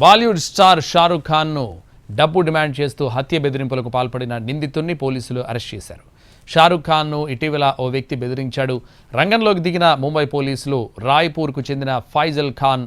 Bollywood star Shahrukh ఖాన్ను డబ్బు demand చేస్తూ హత్య బెదిరింపులకు పాల్పడిన నిందితుడిని పోలీసులు అరెస్ట్ చేశారు. షారుఖ్ ఖాన్ను ఇటీవల ఓ వ్యక్తి బెదిరించాడు. రంగంలోకి దిగిన ముంబై పోలీసులు రాయ్పూర్కు చెందిన ఫైజల్ ఖాన్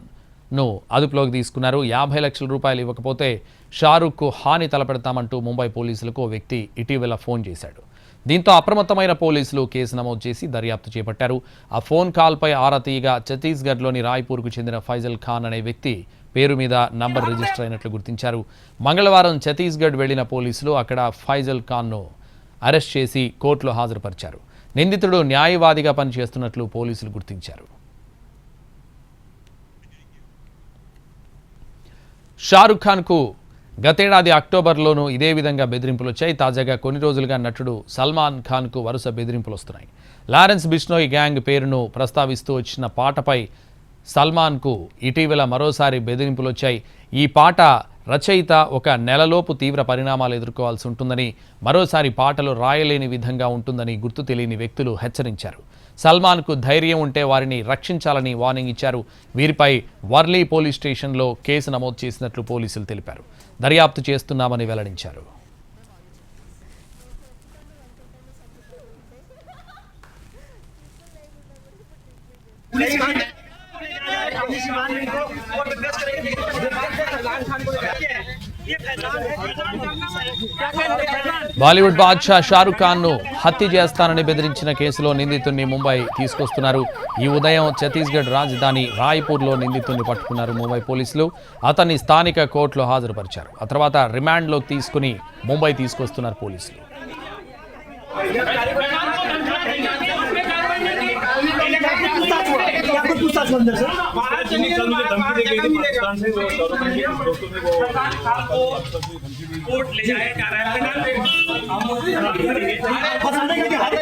ను అదుపులోకి తీసుకున్నారు. యాభై లక్షల రూపాయలు ఇవ్వకపోతే షారుఖ్కు హాని తలపెడతామంటూ ముంబై పోలీసులకు ఓ వ్యక్తి ఇటీవల ఫోన్ చేశాడు. దీంతో అప్రమత్తమైన పోలీసులు కేసు నమోదు చేసి దర్యాప్తు చేపట్టారు. ఆ ఫోన్ కాల్పై ఆరా తీయగా ఛత్తీస్గఢ్లోని రాయ్పూర్కు చెందిన ఫైజల్ ఖాన్ అనే వ్యక్తి పేరు మీద నంబర్ రిజిస్టర్ అయినట్లు గుర్తించారు. మంగళవారం ఛత్తీస్గఢ్ వెళ్ళిన పోలీసులు అక్కడ ఫైజల్ ఖాన్ను అరెస్ట్ చేసి కోర్టులో హాజరుపరిచారు. నిందితుడు న్యాయవాదిగా పనిచేస్తున్నట్లు పోలీసులు గుర్తించారు. షారుఖ్ ఖాన్కు గతేడాది అక్టోబర్లోనూ ఇదే విధంగా బెదిరింపులు వచ్చాయి. తాజాగా కొన్ని రోజులుగా నటుడు సల్మాన్ ఖాన్కు వరుస బెదిరింపులు వస్తున్నాయి. లారెన్స్ బిష్నోయ్ గ్యాంగ్ పేరును ప్రస్తావిస్తూ వచ్చిన పాటపై సల్మాన్కు ఇటీవల మరోసారి బెదిరింపులు వచ్చాయి. ఈ పాట రచయిత ఒక నెలలోపు తీవ్ర పరిణామాలు ఎదుర్కోవాల్సి ఉంటుందని మరోసారి పాటలు రాయలేని విధంగా ఉంటుందని గుర్తు తెలియని వ్యక్తులు హెచ్చరించారు. సల్మాన్కు ధైర్యం ఉంటే వారిని రక్షించాలని వార్నింగ్ ఇచ్చారు. వీరిపై వర్లీ పోలీస్ స్టేషన్లో కేసు నమోదు చేసినట్లు పోలీసులు తెలిపారు. దర్యాప్తు చేస్తున్నామని వెల్లడించారు. బాలీవుడ్ బాద్షా షారుఖ్ ఖాన్ను హత్య చేస్తానని బెదిరించిన కేసులో నిందితుడిని ముంబై తీసుకొస్తున్నారు. ఈ ఉదయం ఛత్తీస్గఢ్ రాజధాని రాయ్పూర్లో నిందితుడిని పట్టుకున్నారు ముంబై పోలీసులు. అతన్ని స్థానిక కోర్టులో హాజరుపరిచారు. ఆ తర్వాత రిమాండ్లోకి తీసుకుని ముంబై తీసుకొస్తున్నారు పోలీసులు. था अंदर से बाहर चलिए। धमकी दे गई पाकिस्तान से वो दोस्तों ने वो कोर्ट ले जाया जा रहा है हम फंसाने का क्या हर